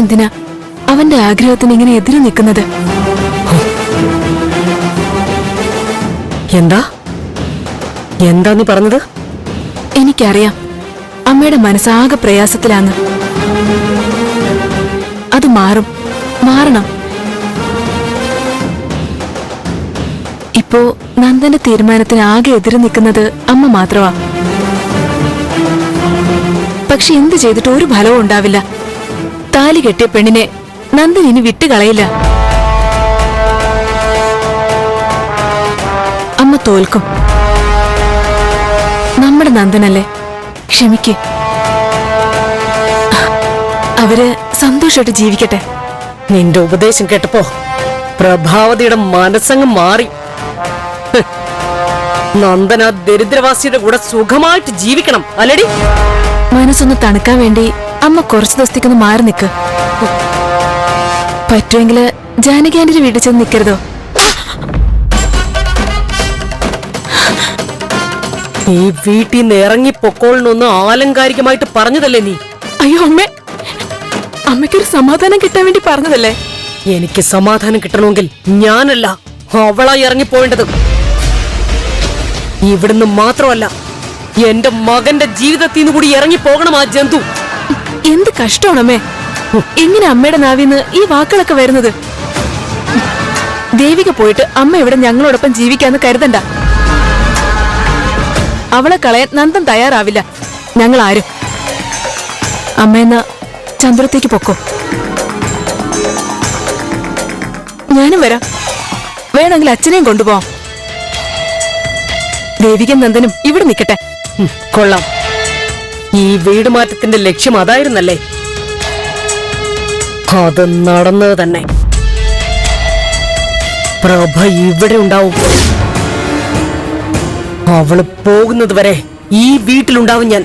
എന്തിനാ? അവന്റെ ആഗ്രഹത്തിന് ഇങ്ങനെ എതിര് നിൽക്കുന്നത്? എന്താ? എന്താ നീ പറഞ്ഞത്? എനിക്കറിയാം. അമ്മയുടെ മനസ്സാകെ പ്രയാസത്തിലാണ് അത് മാറും. മാറണം. ഇപ്പോ നന്ദന്റെ തീരുമാനത്തിന് ആകെ എതിര് നിൽക്കുന്നത് അമ്മ മാത്രമാ. പക്ഷെ എന്ത് ചെയ്തിട്ട് ഒരു ഫലവും ഉണ്ടാവില്ല. താലി കെട്ടിയ പെണ്ണിനെ നന്ദൻ ഇനി വിട്ടുകളയില്ല. അമ്മ തോൽക്കും. നമ്മുടെ നന്ദനല്ലേ? ക്ഷമിക്ക്. അവർ സന്തോഷമായിട്ട് ജീവിക്കട്ടെ. നിന്റെ ഉപദേശം കേട്ടപ്പോ പ്രഭാവതിയുടെ മനസ്സങ്ങ് മാറി. നന്ദന ദരിദ്രവാസിയുടെ കൂടെ സുഖമായിട്ട് ജീവിക്കണം അല്ലടി? മനസ്സൊന്ന് തണുക്കാൻ വേണ്ടി അമ്മ കുറച്ചു ദിവസത്തേക്കൊന്ന് മാറി നിൽക്ക് പറ്റുമെങ്കിൽ ജാനകി ആന്റിയുടെ വീട്ടിൽ ചെന്ന് നിൽക്കരുതോ ഈ വീട്ടിൽ നിന്ന് ഇറങ്ങി പൊക്കോളിനൊന്ന് ആലങ്കാരികമായിട്ട് പറഞ്ഞതല്ലേ നീ? അയ്യോ അമ്മേ. അമ്മയ്ക്കൊരു സമാധാനം കിട്ടാൻ വേണ്ടി പറഞ്ഞതല്ലേ? എനിക്ക് സമാധാനം കിട്ടണമെങ്കിൽ ഞാനല്ല അവളായി ഇറങ്ങിപ്പോവേണ്ടത് ഇവിടുന്ന് മാത്രമല്ല എന്റെ മകന്റെ ജീവിതത്തിൽ നിന്ന് കൂടി ഇറങ്ങി പോകണം ആ ജന്തു. എന്ത് കഷ്ടമാണമ്മേ. എങ്ങനെ അമ്മയുടെ നാവിന്ന് ഈ വാക്കുകളൊക്കെ വരുന്നത്? ദേവിക പോയിട്ട് അമ്മ ഇവിടെ ഞങ്ങളോടൊപ്പം ജീവിക്കാന്ന് കരുതണ്ട. അവളെ കളയാൻ നന്ദൻ തയ്യാറാവില്ല. ഞങ്ങൾ ആരും അമ്മയെന്ന ചന്ദ്രത്തേക്ക് പൊക്കോ. ഞാനും വരാം. വേണമെങ്കിൽ അച്ഛനെയും കൊണ്ടുപോവാം. ദേവികൻ നന്ദനും ഇവിടെ നിൽക്കട്ടെ. കൊള്ളാം. ഈ വീട് മാറ്റത്തിന്റെ ലക്ഷ്യം അതായിരുന്നല്ലേ? അത് നടന്നത് തന്നെ. പ്രഭ ഇവിടെ ഉണ്ടാവും. അവൾ പോകുന്നത് വരെ ഈ വീട്ടിലുണ്ടാവും ഞാൻ.